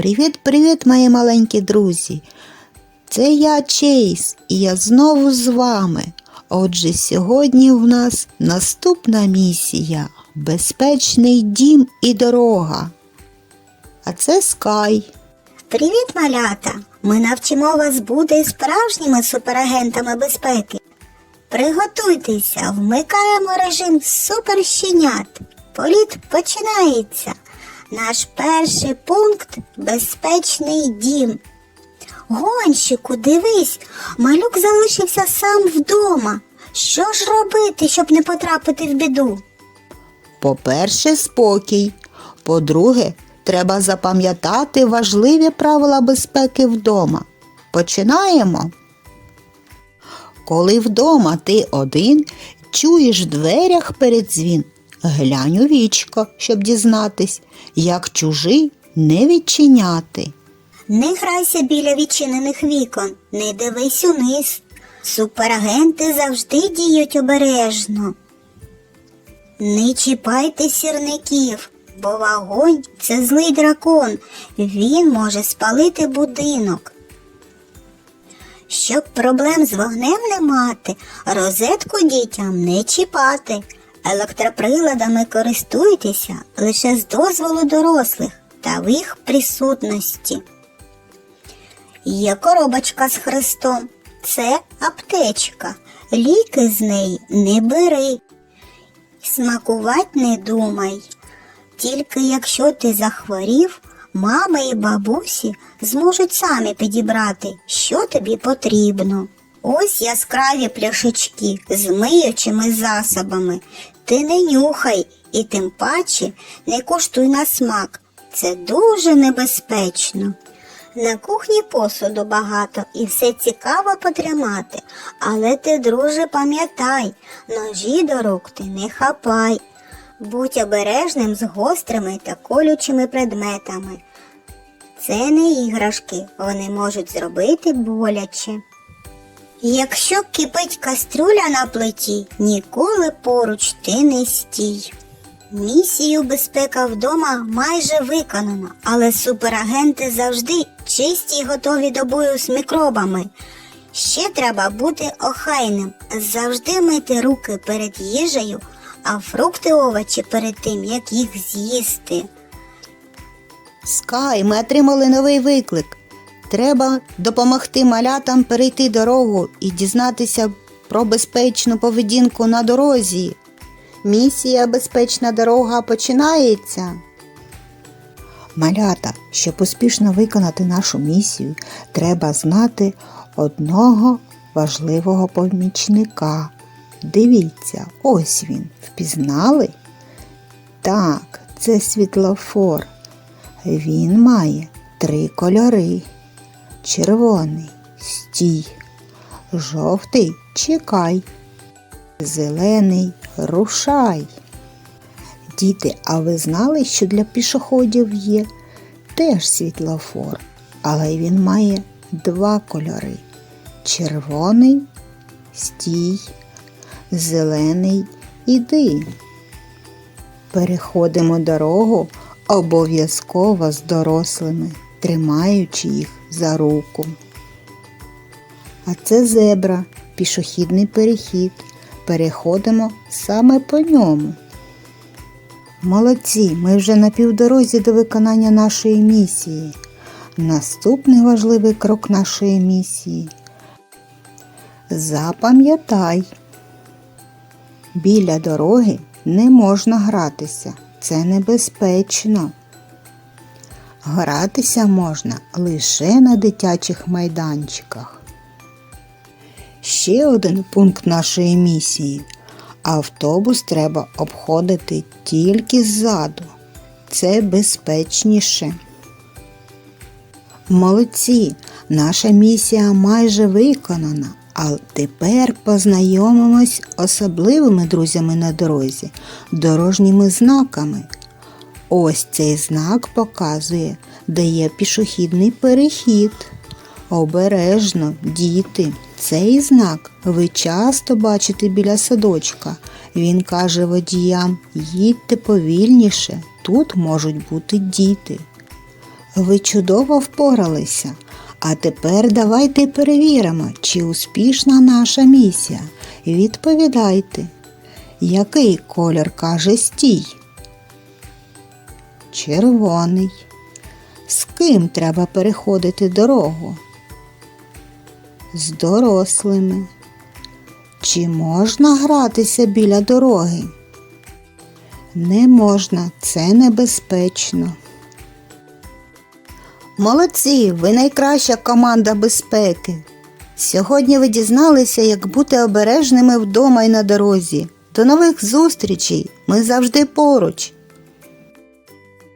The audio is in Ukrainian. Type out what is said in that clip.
Привіт-привіт, мої маленькі друзі! Це я Чейз, і я знову з вами. Отже, сьогодні в нас наступна місія Безпечний дім і дорога. А це Скай. Привіт, малята! Ми навчимо вас бути справжніми суперагентами безпеки. Приготуйтеся, вмикаємо режим суперщенят. Політ починається. Наш перший пункт безпечний дім. Гонщику, дивись, малюк залишився сам вдома. Що ж робити, щоб не потрапити в біду? По-перше, спокій. По-друге, треба запам'ятати важливі правила безпеки вдома. Починаємо. Коли вдома ти один, чуєш в дверях передзвін, глянь у вічко, щоб дізнатись, як чужий не відчиняти. Не грайся біля відчинених вікон, не дивись униз. Суперагенти завжди діють обережно. Не чіпайте сірників, бо вогонь це злий дракон. Він може спалити будинок. Щоб проблем з вогнем не мати, розетку дітям не чіпати. Електроприладами користуйтеся лише з дозволу дорослих та в їх присутності. Є коробочка з хрестом. Це аптечка. Ліки з неї не бери. Смакувати не думай. Тільки якщо ти захворів, мама і бабусі зможуть самі підібрати, що тобі потрібно. Ось яскраві пляшечки з миючими засобами. Ти не нюхай і тим паче не куштуй на смак. Це дуже небезпечно. На кухні посуду багато і все цікаво потримати, але ти, друже, пам'ятай, ножі до рук ти не хапай. Будь обережним з гострими та колючими предметами. Це не іграшки, вони можуть зробити боляче. Якщо кипить каструля на плиті, ніколи поруч ти не стій. Місію безпека вдома майже виконано, але суперагенти завжди чисті й готові до бою з мікробами. Ще треба бути охайним, завжди мити руки перед їжею, а фрукти овочі перед тим, як їх з'їсти. Скай, ми отримали новий виклик. Треба допомогти малятам перейти дорогу і дізнатися про безпечну поведінку на дорозі. Місія Безпечна дорога починається. Малята, щоб успішно виконати нашу місію, треба знати одного важливого помічника. Дивіться, ось він. Впізнали? Так, це світлофор. Він має три кольори. Червоний стій, жовтий чекай, зелений рушай. Діти, а ви знали, що для пішоходів є теж світлофор, але він має два кольори. Червоний стій, зелений іди. Переходимо дорогу обов'язково з дорослими, тримаючи їх за руку. А це зебра, пішохідний перехід. Переходимо саме по ньому. Молодці, ми вже на півдорозі до виконання нашої місії. Наступний важливий крок нашої місії. Запам'ятай, біля дороги не можна гратися. Це небезпечно. Гратися можна лише на дитячих майданчиках. Ще один пункт нашої місії. Автобус треба обходити тільки ззаду. Це безпечніше. Молодці, наша місія майже виконана. А тепер познайомимось особливими друзями на дорозі, дорожніми знаками. Ось цей знак показує, де є пішохідний перехід. Обережно, діти. Цей знак ви часто бачите біля садочка. Він каже водіям: їдьте повільніше, тут можуть бути діти. Ви чудово впоралися. А тепер давайте перевіримо, чи успішна наша місія. Відповідайте, який колір каже стій? Червоний. З ким треба переходити дорогу? З дорослими. Чи можна гратися біля дороги? Не можна, це небезпечно. Молодці, ви найкраща команда безпеки. Сьогодні ви дізналися, як бути обережними вдома і на дорозі. До нових зустрічей! Ми завжди поруч.